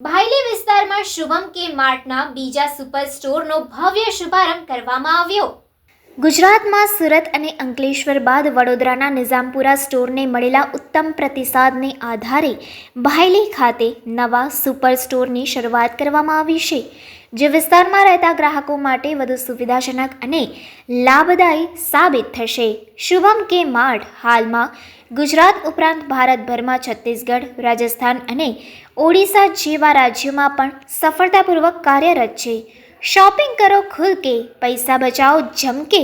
ભાયલી વિસ્તારમાં શુભમ કે માર્ટના બીજા સુપર સ્ટોરનો ભવ્ય શુભારંભ કરવામાં આવ્યો. ગુજરાતમાં સુરત અને અંકલેશ્વર બાદ વડોદરાના નિઝામપુરા સ્ટોરને મળેલા ઉત્તમ પ્રતિસાદને આધારે ભાયલી ખાતે નવા સુપર સ્ટોરની શરૂઆત કરવામાં આવી છે, જે વિસ્તારમાં રહેતા ગ્રાહકો માટે વધુ સુવિધાજનક અને લાભદાયી સાબિત થશે. શુભમ કે માર્ટ હાલમાં ગુજરાત ઉપરાંત ભારતભરમાં છત્તીસગઢ, રાજસ્થાન અને ઓડિશા જેવા રાજ્યોમાં પણ સફળતાપૂર્વક કાર્યરત છે. શોપિંગ કરો ખુલ કે પૈસા બચાવો જમકે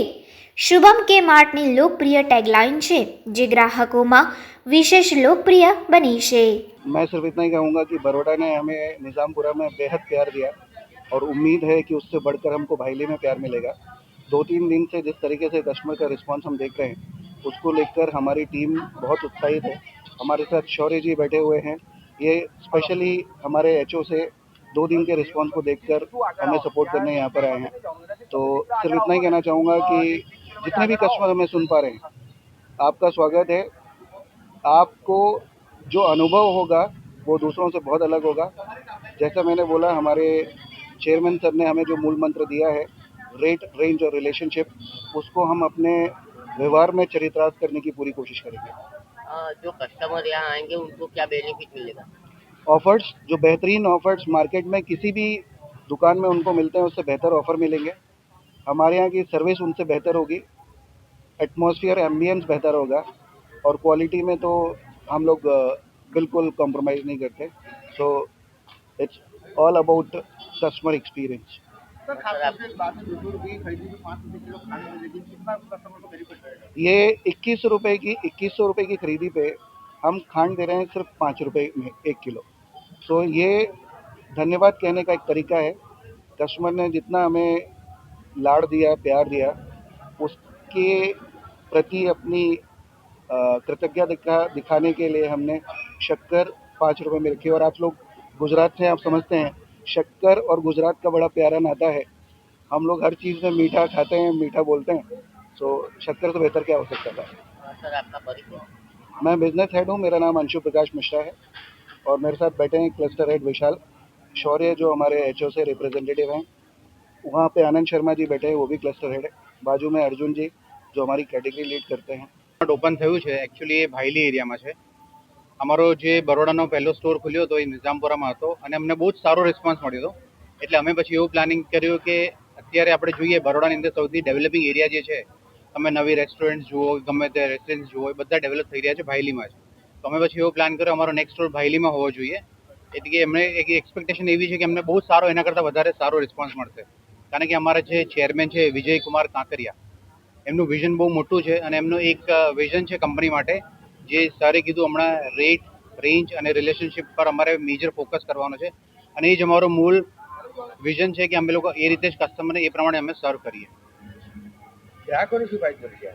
શુભમ કે માર્ટની લોકપ્રિય ટેગલાઇન છે જે ગ્રાહકોમાં વિશેષ લોકપ્રિય બની છે मैं सिर्फ इतना ही कहूँगा कि बड़ोड़ा ने हमें निज़ामपुरा में बेहद प्यार दिया और उम्मीद है कि उससे बढ़कर हमको भाईली में प्यार मिलेगा दो तीन दिन से जिस तरीके से कस्टमर का रिस्पांस हम देख रहे हैं उसको लेकर हमारी टीम बहुत उत्साहित है हमारे साथ शौर्य जी बैठे हुए हैं ये स्पेशली हमारे एच से दो दिन के रिस्पांस को देखकर हमें सपोर्ट करने यहाँ पर आए हैं। तो सिर्फ़ इतना ही कहना चाहूँगा कि जितने भी कस्टमर हमें सुन पा रहे हैं आपका स्वागत है। आपको जो अनुभव होगा वो दूसरों से बहुत अलग होगा। जैसा मैंने बोला हमारे चेयरमैन सर ने हमें जो मूल मंत्र दिया है रेट रेंज और रिलेशनशिप उसको हम अपने व्यवहार में चरित्रार्थ करने की पूरी कोशिश करेंगे। अ, जो कस्टमर यहाँ आएँगे उनको क्या बेनिफिट मिलेगा? ऑफर्स जो बेहतरीन ऑफर्स मार्केट में किसी भी दुकान में उनको मिलते हैं उससे बेहतर ऑफ़र मिलेंगे। हमारे यहाँ की सर्विस उनसे बेहतर होगी। एटमोसफियर एम्बियंस बेहतर होगा। और क्वालिटी में तो हम लोग बिल्कुल कॉम्प्रोमाइज़ नहीं करते। So it's all about customer experience ये इक्कीस रुपए की इक्कीस सौ रुपये की खरीदी पे हम खांड दे रहे हैं सिर्फ़ पाँच रुपए में एक किलो। सो ये धन्यवाद कहने का एक तरीका है। कस्टमर ने जितना हमें लाड़ दिया प्यार दिया उसके प्रति अपनी कृतज्ञता दिखा दिखाने के लिए हमने शक्कर पाँच रुपए में रखी और आप लोग गुजरात से आप समझते हैं शक्कर और गुजरात का बड़ा प्यारा नाता है। हम लोग हर चीज़ में मीठा खाते हैं मीठा बोलते हैं सो शक्कर से बेहतर क्या हो सकता था? सर आपका परिचय? मैं बिज़नेस हेड हूँ मेरा नाम अंशु प्रकाश मिश्रा है। और मेरे साथ बैठे हैं क्लस्टर हेड विशाल शौर्य जो हमारे एच से रिप्रेजेंटेटिव हैं वहाँ पे आनंद शर्मा जी बैठे हैं वो भी क्लस्टर हेड है बाजू में अर्जुन जी जो हमारी कैटेगरी लीड करते हैं ઓપન થયું છે એકચ્યુઅલી એ ભાઈલી એરિયામાં છે અમારો જે બરોડાનો પહેલો સ્ટોર ખુલ્યો હતો એ નિઝામપુરામાં હતો અને અમને બહુ જ સારો રિસ્પોન્સ મળ્યો હતો એટલે અમે પછી એવું પ્લાનિંગ કર્યું કે અત્યારે આપણે જોઈએ બરોડાની અંદર સૌથી ડેવલપિંગ એરિયા જે છે તમે નવી રેસ્ટોરન્ટ જુઓ ગમે તે રેસ્ટોરન્ટ જુઓ એ બધા ડેવલપ થઈ રહ્યા છે ભાઈલીમાં જ તો અમે પછી એવો પ્લાન કર્યો, અમારો નેક્સ્ટ સ્ટોર ભાઈલીમાં હોવો જોઈએ. એટલે કે એમણે એક એક્સપેક્ટેશન એવી છે કે અમને બહુ સારો, એના કરતાં વધારે સારો રિસ્પોન્સ મળશે. કારણ કે અમારા જે ચેરમેન છે વિજય કુમાર કાંકરિયા, એમનું વિઝન બહુ મોટું છે અને એમનું એક વિઝન છે કંપની માટે, જે સરે કીધું હમણાં રેટ રેન્જ અને રિલેશનશિપ પર અમારે મેજર ફોકસ કરવાનો છે. અને એ જ અમારું મૂળ વિઝન છે કે અમે લોકો એ રીતે જ કસ્ટમરને એ પ્રમાણે અમે સર્વ કરીએ. ગ્રાહકોને શું ફાયદો છે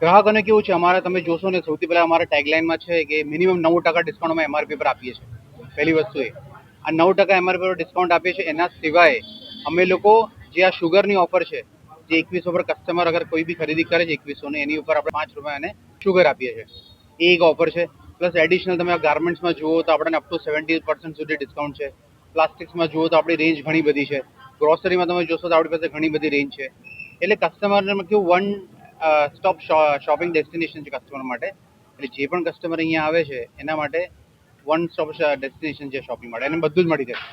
ગ્રાહકોને કેવું છે? અમારે તમે જોશો ને, સૌથી પહેલાં અમારા ટેગલાઇનમાં છે કે મિનિમમ નવ ટકા ડિસ્કાઉન્ટમાં એમઆરપી પર આપીએ છીએ. પહેલી વસ્તુ એ. આ નવ ટકા એમઆરપી પર ડિસ્કાઉન્ટ આપીએ છીએ, એના સિવાય અમે લોકો જે આ શુગરની ઓફર છે, જે એકવીસો પર કસ્ટમર અગર કોઈ બી ખરીદી કરે છે એકવીસોની એની ઉપર આપણે પાંચ રૂપિયા અને શુગર આપીએ છીએ. એ એક ઓફર છે. પ્લસ એડિશનલ તમે ગાર્મેન્ટ્સમાં જુઓ તો આપણને અપ ટુ સેવન્ટી પર્સન્ટ સુધી ડિસ્કાઉન્ટ છે. પ્લાસ્ટિક્સમાં જુઓ તો આપણી રેન્જ ઘણી બધી છે. ગ્રોસરીમાં તમે જોશો તો આપણી પાસે ઘણી બધી રેન્જ છે. એટલે કસ્ટમરને કેવું વન સ્ટોપ શોપિંગ ડેસ્ટિનેશન છે કસ્ટમર માટે. એટલે જે પણ કસ્ટમર અહીંયા આવે છે, એના માટે વન સ્ટોપ ડેસ્ટિનેશન છે શોપિંગ માટે. એને બધું જ મળી જાય